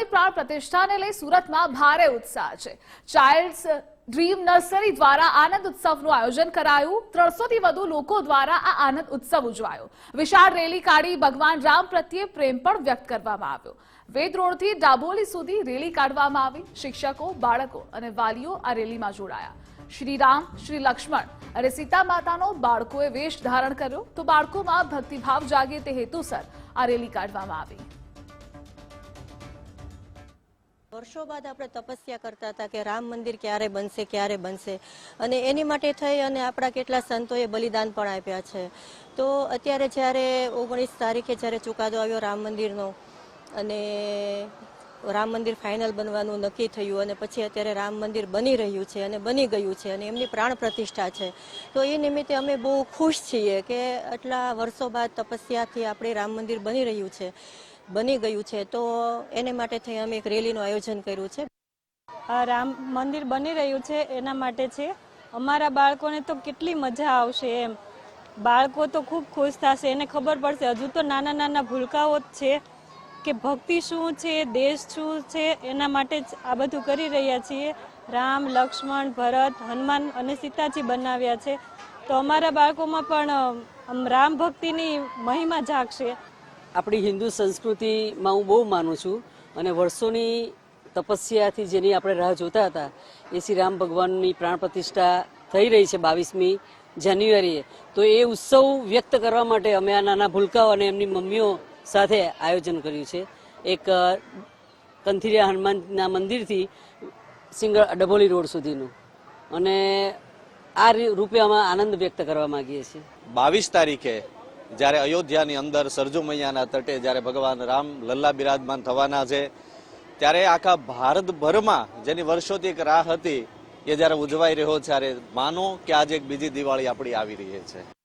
ભગવાનની પ્રાણ પ્રતિષ્ઠાને લઈ સુરતમાં ભારે ઉત્સાહ છે. ચાઇલ્ડ્સ ડ્રીમ નર્સરી દ્વારા આનંદ ઉત્સવનું આયોજન કરાયું. ત્રણસોથી વધુ લોકો દ્વારા આ આનંદ ઉત્સવ ઉજવાયો. વિશાળ રેલી કાઢી ભગવાન રામ પ્રત્યે પ્રેમ પણ વ્યક્ત કરવામાં આવ્યો. વેદ ડાબોલી સુધી રેલી કાઢવામાં આવી. શિક્ષકો, બાળકો અને વાલીઓ આ રેલીમાં જોડાયા. શ્રી રામ, શ્રી લક્ષ્મણ અને સીતા માતાનો બાળકોએ વેશ ધારણ કર્યો. તો બાળકોમાં ભક્તિભાવ જાગે તે હેતુસર આ રેલી કાઢવામાં આવી. વર્ષો બાદ આપણે તપસ્યા કરતા હતા કે રામ મંદિર ક્યારે બનશે ક્યારે બનશે. અને એની માટે થઈ અને આપણા કેટલા સંતોએ બલિદાન પણ આપ્યા છે. તો અત્યારે જ્યારે ઓગણીસ તારીખે જ્યારે ચુકાદો આવ્યો રામ મંદિરનો અને રામ મંદિર ફાઇનલ બનવાનું નક્કી થયું અને પછી અત્યારે રામ મંદિર બની રહ્યું છે અને બની ગયું છે અને એમની પ્રાણ પ્રતિષ્ઠા છે. તો એ નિમિત્તે અમે બહુ ખુશ છીએ કે આટલા વર્ષો બાદ તપસ્યાથી આપણે રામ મંદિર બની રહ્યું છે. બની ગયું છે, તો એને માટે થઈ અમે એક રેલીનું આયોજન કર્યું છે. રામ મંદિર બની રહ્યું છે, એના માટે છે, અમારા બાળકોને તો કેટલી મજા આવશે એમ. બાળકો તો ખૂબ ખુશ થશે, એને ખબર પડશે. હજુ તો નાના નાના ભૂલકાઓ જ છે કે ભક્તિ શું છે, દેશ શું છે, એના માટે જ આ બધું કરી રહ્યા છીએ. રામ, લક્ષ્મણ, ભરત, હનુમાન અને સીતાજી બનાવ્યા છે. તો અમારા બાળકોમાં પણ રામ ભક્તિની મહિમા જાગશે. આપણી હિન્દુ સંસ્કૃતિમાં હું બહુ માનું છું અને વર્ષોની તપસ્યાથી જેની આપણે રાહ જોતા હતા, એ શ્રી રામ ભગવાનની પ્રાણ પ્રતિષ્ઠા થઈ રહી છે બાવીસમી જાન્યુઆરીએ. તો એ ઉત્સવ વ્યક્ત કરવા માટે અમે આ નાના ભૂલકાઓ અને એમની મમ્મીઓ સાથે આયોજન કર્યું છે. એક કંથીરિયા હનુમાનના મંદિરથી સિંગળ ડબોલી રોડ સુધીનું. અને આ રૂપે અમે આનંદ વ્યક્ત કરવા માગીએ છીએ. બાવીસ તારીખે જ્યારે અયોધ્યાની અંદર સરજુ મૈયાના તટે જ્યારે ભગવાન રામ લલ્લા બિરાજમાન થવાના છે, ત્યારે આખા ભારતભરમાં જેની વર્ષોથી એક રાહ હતી, એ જ્યારે ઉજવાઈ રહ્યો છે, ત્યારે માનો કે આજે એક બીજી દિવાળી આપણી આવી રહી છે.